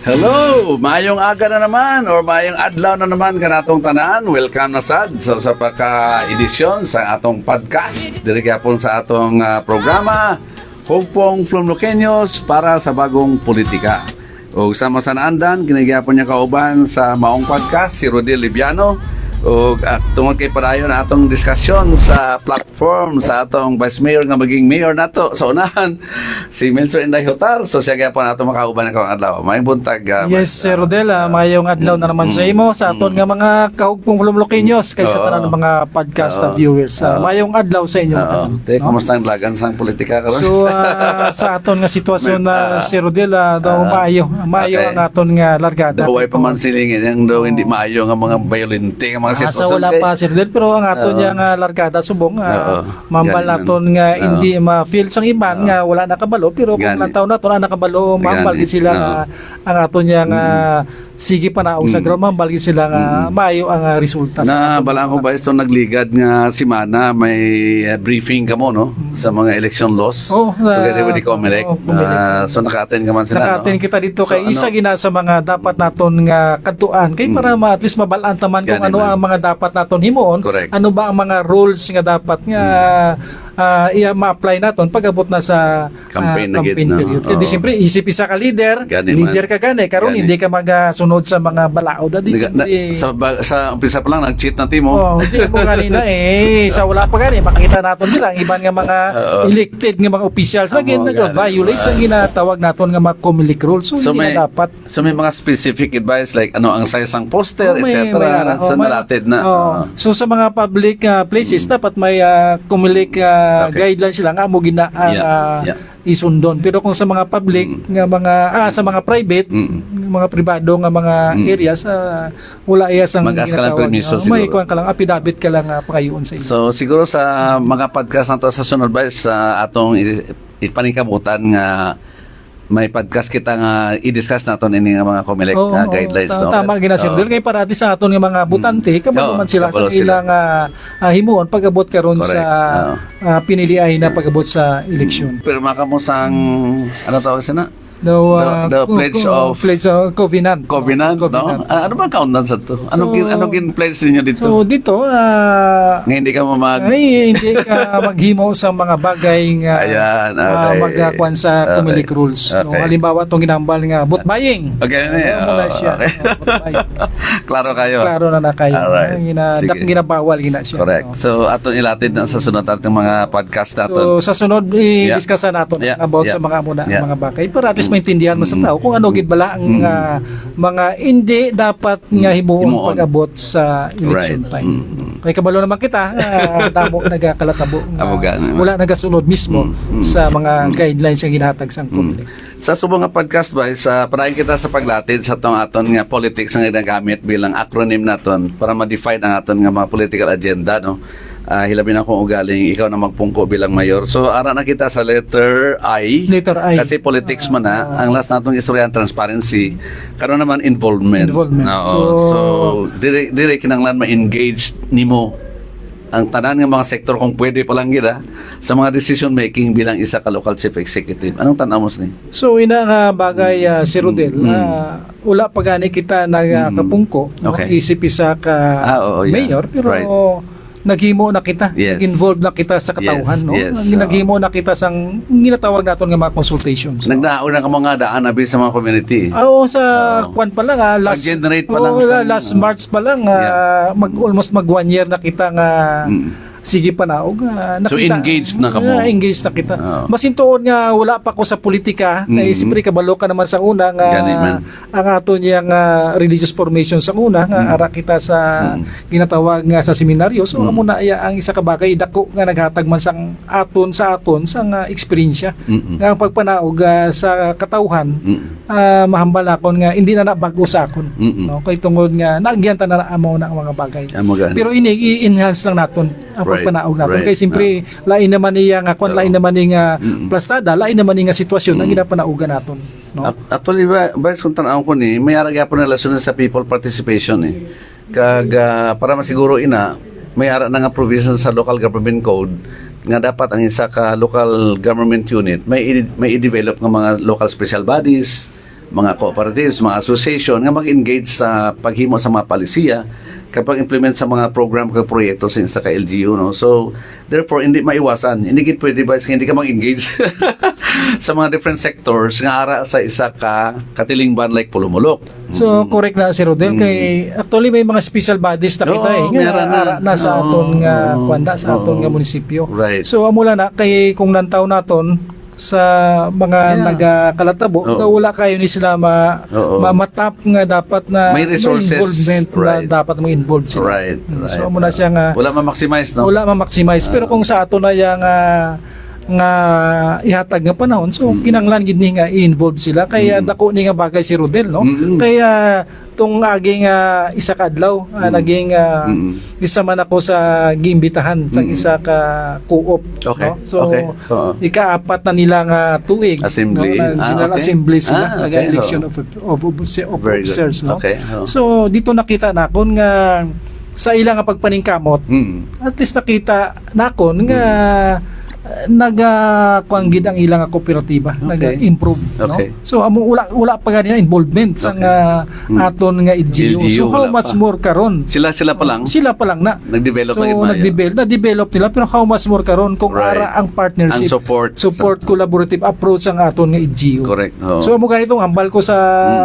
Hello! Mayong aga na naman or mayong adlaw na naman kanatong tanan. Welcome na sad sa sa pagka-edisyon sa atong podcast. Diri gyapon sa atong ah, programa Hugpong Flumloqueños para sa bagong politika. O sama sa naandan, ginagyapon niya kauban sa maong podcast si Rodel Libiano o uh, tungod kay padayon na atong diskusyon sa platform sa atong vice mayor nga maging mayor nato sa unahan si Melson Inday Hutar so siya gyapon ato makauban ng adlaw may buntag ah, Yes, Sir Rodela, mayong adlaw na naman sa imo sa aton nga mga kahugpong Lumlokinyos kay sa tanan ng mga podcast na viewers. Ah, Oo. mayong adlaw sa inyo. Oo. Te, kumusta ang lagan sa politika karon? So ah, sa aton nga sitwasyon Ah. na Sir Rodela daw Ah. maayo, maayo Okay. ang aton nga largada. Daw ay pa man silingin yung daw hindi maayo nga mga violente nga mga Ah, sa sitwasyon wala pa Sir Rodel pero ang aton Oo. nga nga largada subong Oo. uh, mambal naton nga hindi ma-feel sang iban nga wala nakabalo pero kung Gani. lang taon naton ang nakabalo mambal gid sila nga ang aton nga nga sige pa naog sa ground mambal gid sila nga maayo ang ah, resulta na bala ko ba ito nagligad nga si Mana may uh, briefing ka mo no? Sa mga election laws Oh, na- together with the Comelec oh. Ah, so naka-attend ka man sila Nakatin no? kita dito kay isa ano, gina sa mga dapat naton nga kadtuan kay para ma at least mabalaan taman kung ano ang mga dapat naton himuon Correct. ano ba ang mga rules nga dapat nga ah, iya ma-apply naton pagabot na sa Campaign na ah, campaign no? period kay di Oo. siyempre isip isa ka leader Gani man. leader ka gani karon hindi ka magasunod sa mga balaod di Naga- na, sa, sa umpisa pa lang nag-cheat na timo Oh, hindi mo ganina eh. Sa wala pa gani, makita naton nila ang iban nga mga Oo. elected nga mga officials na Amo, gin nag-violate sa ginatawag naton nga mga Comelec rules. So, So hindi may, na dapat. so may mga specific advice like ano ang size ng poster, Oh, etc. so Oh, may- nalatid na. oh. So sa mga public uh, places dapat may uh, Comelec uh, Okay. guidelines sila nga mo gina ang Yeah, uh, yeah. isundon. Pero kung sa mga public nga mga ah sa mga private Mm. mga pribado nga mga Mm. areas ah, wala iya sang Mag-ask ka lang permiso Oh, may kuwan ka lang affidavit ka lang uh, pangayoon sa inyo. So siguro sa mga podcast na to sa sunod ba sa atong ipaningkabutan nga may podcast kita nga i-discuss naton ini nga mga COMELEC nga oo, guidelines no. Tama ginasir Oo. dil kay parati sa aton nga mga butante kabalo Oo, man sila sa ilang ah, ah, himuon pagabot karon sa Oo. ah, piniliay na pagabot sa eleksyon. Pero maka mo sang ano tawag sana? Daw ah, The- the pledge co- of- pledge of covenant. Covenant, no? Covenant. Ah, ano ba countdown sa to? Ano So- gin ano gin pledge ninyo dito? So dito ah, nga hindi ka mamag ay hindi ka maghimo sa mga bagay nga Ayan, ah, okay. magkakuan sa Okay. Rules. No, Okay. halimbawa tong ginambal nga boot buying. Okay na eh. Ano muna Oo, siya. okay. Oh, buying. Klaro kayo. Klaro na na kayo. Alright. Gina, dak- ginabawal gina siya. Correct. No. So aton ilatid na sa sunod nating mga podcast naton. So sa sunod i-discuss natin Yeah. about Yeah. sa mga muna Yeah. mga bagay para at least maintindihan mo sa Mm. tao kung ano gid bala ang Mm. ah, mga hindi dapat nga himuon Himuon. pag-abot sa election Right. time. Mm. Kay kabalo naman kita uh, damo nagakalatabo nga gani. wala nagasunod mismo Mm. Mm. sa mga guidelines nga ginhatag sa COMELEC. Sa subong nga podcast ba sa parahin kita sa paglatid sa tong aton nga politics nga ginagamit bilang acronym naton para ma-define ang aton nga mga political agenda no. Ah, hilabi na kung ugaling ikaw na magpungko bilang mayor. So ara na kita sa letter I. Letter I. Kasi politics man na ang last natong istorya ang transparency. Karon naman involvement. Involvement. Oo. So- so dire dire kinanglan ma-engage nimo ang tanan nga mga sektor kung pwede pa lang gila sa mga decision making bilang isa ka local chief executive. Anong tanaw mo ni? So ina nga bagay uh, si Rodel, Mm. ah, wala pa gani kita nagkapungko, Mm. Okay. isip isa ka Ah, oo, yeah. mayor pero Right. Naghimo na kita, Yes. nag-involve na kita sa katauhan, Yes, no? yes, Ang naghimo na kita sang ginatawag naton nga mga consultations. no? Nagdaon na ka mga daan abi sa mga community. Oo, sa Oo. kwan pa lang, ah, last, Pag-generate pa lang sa- last March pa lang, ah, mag, almost mag one year na kita nga Mm. Sige pa na og ah, So, nakita- engaged na ka mo? Ah, engaged na kita. Oo. Mas hintuon nga wala pa ko sa politika, Mm. kay siyempre kabalo ka naman sa una nga Gani man. ang ato niya nga religious formation sa una nga Mm. ara kita sa Mm. ginatawag nga sa seminaryo. So Mm. amo na iya ang isa ka bagay dako nga naghatag man sang aton sa aton sa nga eksperyensya Mm-mm. nga ang pagpanaog ah, sa katauhan Mm. ah, mahambal akon nga hindi na nabago sa akon. Mm-mm. No, kay tungod nga naagyan ta na amo na ang mga bagay. Pero ini i-enhance lang naton ang Right, pagpanaog naton right. kay simpre lain naman niya nga Oo. lain naman nga Mm-mm. plastada, lain naman nga sitwasyon ang Mm. ginapanaugan naton. No? Ac- Actually, ba, ba kung tanaw ko ni, may ara gyapon na lasyon sa people participation eh. Kag ah, para masiguro ina, may ara na nga provision sa local government code nga dapat ang isa ka local government unit may i- may i-develop ng mga local special bodies mga cooperatives, mga association nga mag-engage sa paghimo sa mga palisiya kapag implement sa mga program kag proyekto sa isa ka LGU no so therefore hindi maiwasan hindi gid pwede ba hindi ka mag-engage sa mga different sectors nga ara sa isa ka katilingban like pulumulok So correct na si Rodel kay actually may mga special bodies na kita Mm. Oo, eh nga na. ara na sa Oo, aton nga kwanda sa aton nga munisipyo. Right. So amula na kay kung nantaw naton sa mga Yeah. nagakalatabo Oo. na wala kayo ni sila ma, Oo. mamatap nga dapat na May resources. involvement Right. na dapat mo involved sila. right Mm, right So amo na siya nga wala ma-maximize no wala ma-maximize pero kung sa ato na yang ah, nga ihatag nga panahon so kinanglan gid ni nga i-involve sila kaya Mm. dako ni nga bagay si Rodel no Mm-mm. kaya tong aging ah, isa ka adlaw Mm. naging ah, Mm-mm. isa man ako sa giimbitahan sa Mm. isa ka co-op Okay, no? so okay. Oo. ikaapat na nila nga tuig Assembly. no? na Ah, okay. Assembly sila Ah, okay. naga-election Oo. of, of, of, of officers no Okay, so dito nakita na kon nga sa ilang nga pagpaningkamot Mm. at least nakita nakon nga naga kuang gid ang ilang kooperatiba Okay. naga-improve no Okay. so amo wala wala pa ganina involvement sa Okay. nga Mm. aton nga LGU, LGU, so how much pa. more karon sila sila pa lang sila pa lang na nag-develop so na gid nag-develop na-develop nila pero how much more karon kung Right. ara ang partnership Ang support. support collaborative approach ang aton nga LGU correct oo. So amo ganito hambal ko sa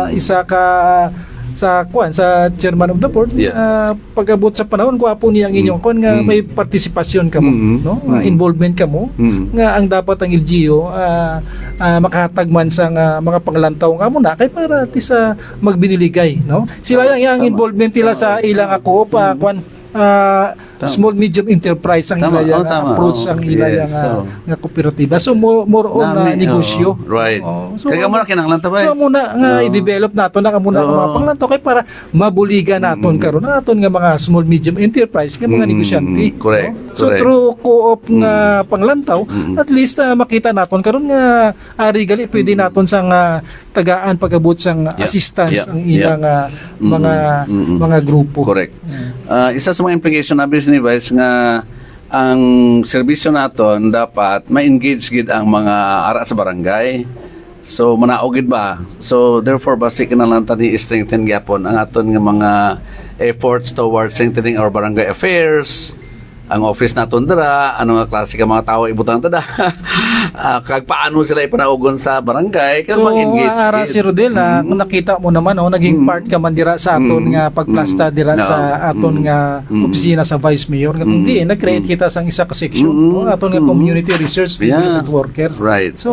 Mm. isa ka sa kuan sa chairman of the board Yeah. ah, pag-abot sa panahon ko apo niya ang inyong kuan nga Mm. may partisipasyon ka mo Mm. no Nga Mm. involvement ka mo Mm. nga ang dapat ang LGU ah, ah, makahatag man sa nga mga panglantaw nga mo na kay para ti sa magbiniligay no sila Tama, yang, yang tama. involvement nila sa ilang ako pa kuan ah, Tama. small medium enterprise ang Tama, ila oh, tama, approach oh, ang ila yes, so. nga kooperatiba so more, more on na Nami, negosyo oo, right Oh, so, kaya mo na kinahanglan ta ba So muna nga Oo. i-develop nato na muna ang mga panglantaw kay para mabuligan naton Mm. karon naton nga mga small medium enterprise nga mga Mm, negosyante. correct, no? So correct. through co-op nga panglantaw Mm. at least ah, makita naton karon nga ari gali pwede naton sang ah, tagaan pagabot sang Yeah, assistance yeah, ang ilang ah, Mm, mga mm, mm. mga grupo. Correct. Ah, isa sa mga implication na business advice nga ang serbisyo naton dapat ma-engage gid ang mga ara sa barangay. So manaog gid ba? So therefore basi kinahanglan ta ni strengthen gyapon ang aton nga mga efforts towards strengthening our barangay affairs ang office naton dira ano nga klase ka mga tao ibutang tada Ah, kag paano sila ipanaugon sa barangay kag So, mag-engage ara si Rodel, ah, kung nakita mo naman, oh, naging Mm. part ka man dira sa aton Mm. nga pagplasta Mm. dira No. sa aton Mm. nga Mm. opisina sa Vice Mayor. Nga kung Mm. di, nag-create Mm. kita sang isa ka section, Mm. no, aton nga Mm. community research Yeah. development workers. Right. So,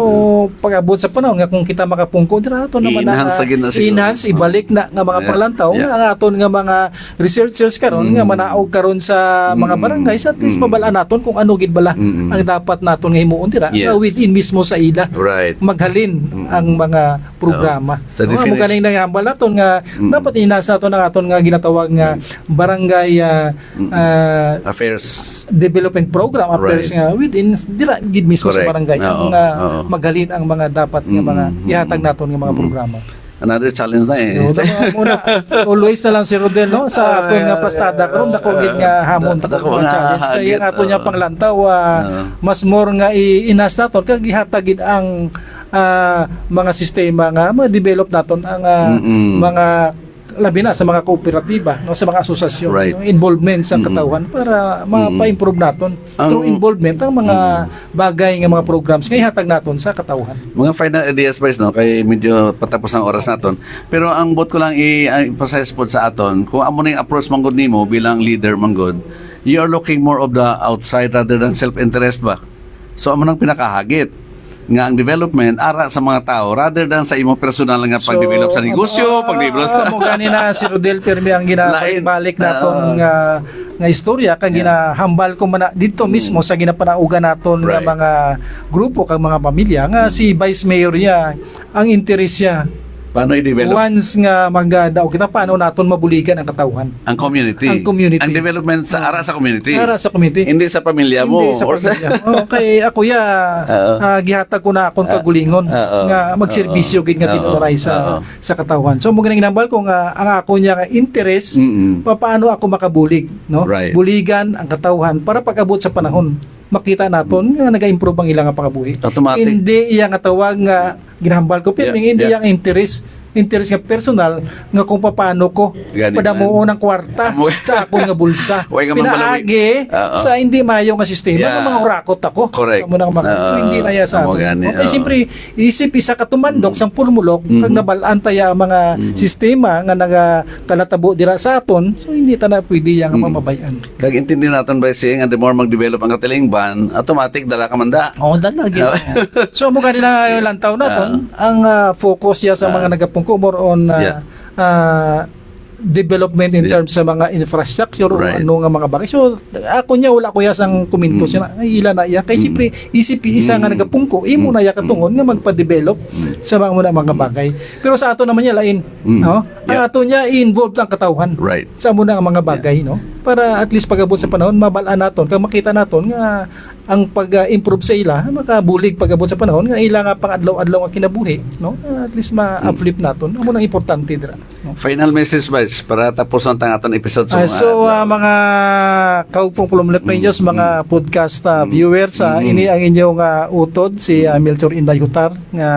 pag-abot sa panahon nga kung kita makapungko dira aton naman na siguro. enhance, ibalik na nga mga Yeah. panglantaw Yeah. nga aton nga mga researchers karon Mm. nga manaog karon sa mga Mm. barangay sa at least Mm. mabalaan naton kung ano gid bala Mm. ang dapat naton nga himuon dira Yes. within mismo sa ila Right. maghalin ang mga programa. Oo. Sa Sa definition- mo ganing nangambal naton nga Mm. dapat inasa naton ang aton nga ginatawag nga barangay ah, Mm. ah, Affairs development program affairs Right. nga within dira gid mismo sa Correct. barangay Oo. ang ah, Oo. maghalin ang mga dapat nga Mm. mga Mm. ihatag naton nga mga Mm. programa. Another challenge na eh. So, dako muna always na lang si Rodel no sa aton nga pastada karon dako gid nga hamon nga nga challenge kay hagit, ang aton nga oo. panglantaw ah, Oo. mas more nga i-inas naton kag gihatag gid ang ah, mga sistema nga ma-develop naton ang ah, Mm-mm. mga labi na sa mga kooperatiba no sa mga asosasyon Right. no, involvement sa katawan para ma-improve naton. Ang- through involvement ang mga bagay nga mga programs nga ihatag naton sa katawan. Mga final ideas guys no? Kay medyo patapos ang oras naton. Pero ang bot ko lang i-emphasize po sa aton kung amo ning approach manggod nimo bilang leader manggod, you are looking more of the outside rather than self-interest ba. So amo nang pinakahagit nga ang development ara sa mga tao rather than sa imong personal nga pag-develop sa negosyo, ah, pag-develop ah, sa mo gani na si Rodel Permi ang ginabalik Ah. naton nga nga istorya kag ginahambal ko man dito mismo sa ginapanaugan naton nga Mm. Right. mga grupo kag mga pamilya nga si Vice Mayor niya ang interes niya paano i-develop once nga magadaw kita paano naton mabuligan ang katawhan ang community. Ang community. Ang development sa ara sa community. para sa community Hindi sa pamilya mo. Hindi sa pamilya. oh, kay ako ya ah, gihatag ko na akong kagulingon Oo. nga magserbisyo gid nga tinuray sa sa katawan. So mo ganing nambal ko nga ang ako niya nga interest Mm-mm. pa- paano ako makabulig, no? Right. Buligan ang katawhan para pag-abot sa panahon makita naton nga naga-improve ang ilang nga pangabuhi. Automatic. Hindi iya nga tawag nga ginahambal ko pero Yeah, hindi yeah. yang interest interest nga personal nga kung paano ko padamuon ang kwarta sa akong nga bulsa. Pinaagi sa hindi mayo nga sistema Yeah. nga mga hurakot ako. Correct. Amo nang mga Oo. hindi na ya sa aton. gani, Okay, oo. siyempre isip isa ka tumandok sa pulmulok Mhm. kag nabalaan taya ang mga sistema nga naga kalatabo dira sa aton so hindi ta na pwede yang Mhm. mamabayan. Kag intindi natin ba siya nga the more mag-develop ang katilingban, automatic dala ka manda. Oo, dalagi. so mo kanila lantaw naton, ang ah, focus ya sa Ah. mga nagapungko more on ah, Yeah. ah, development in Yeah. terms sa mga infrastructure o Right. ano nga mga bagay. So ako niya wala ko ya sang komento Mm. siya ay ila na iya kay siyempre isip isa nga Mm. nagapungko imo na ya katungon nga magpa-develop sa mga muna mga bagay. Pero sa ato naman niya lain, Mm. no? Ang Yeah. ato niya i-involve ang katawhan Right. sa muna nga mga bagay no para at least pagabot sa panahon mabalaan naton kag makita naton nga ang pag-improve sa ila makabulig pagabot sa panahon nga ila nga pang-adlaw-adlaw nga kinabuhi no? At least ma-uplift naton. Amo nang importante dira no? Final message Vice para tapos ang aton episode Ah, so adlaw. ah, mga kaupong pulumulot Rangers, mga podcast ah, viewers, ah, Mm. ini ang inyong ah, utod si uh, Milton Inday Hutar nga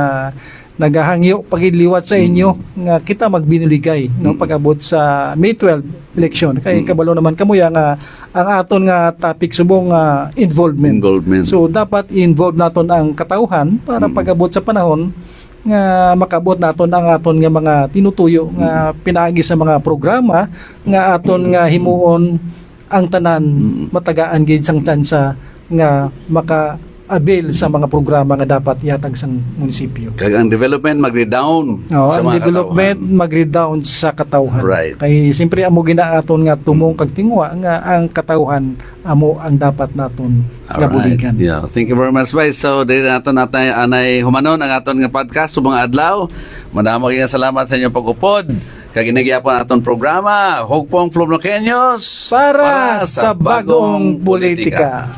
nagahangyo pagiliwat sa inyo nga kita magbinuligay no Mm. pagabot sa May 12 election kay Mm. kabalo naman kamo ya nga ang aton nga topic subong ah, involvement involvement. So dapat i-involve naton ang katauhan para Mm. pagabot sa panahon nga makabot naton ang aton nga mga tinutuyo nga pinaagi sa mga programa nga aton nga himuon ang tanan Mm. matagaan gid sang tsansa nga maka avail sa mga programa nga dapat ihatag sang munisipyo. Kag ang development magre-down No, sa ang mga development katauhan. magre-down sa katawhan. Right. Kay siyempre amo ginaaton nga tumong kag tingwa nga ang katawhan amo ang dapat naton nga buligan. Yeah. Thank you very much, Vice. So, dili nato natin anay humanon ang aton nga podcast subong adlaw. Madamo kayong salamat sa inyong pag-upod. Kag inagyapon aton programa, Hugpong Flumloqueños Para sa bagong politika.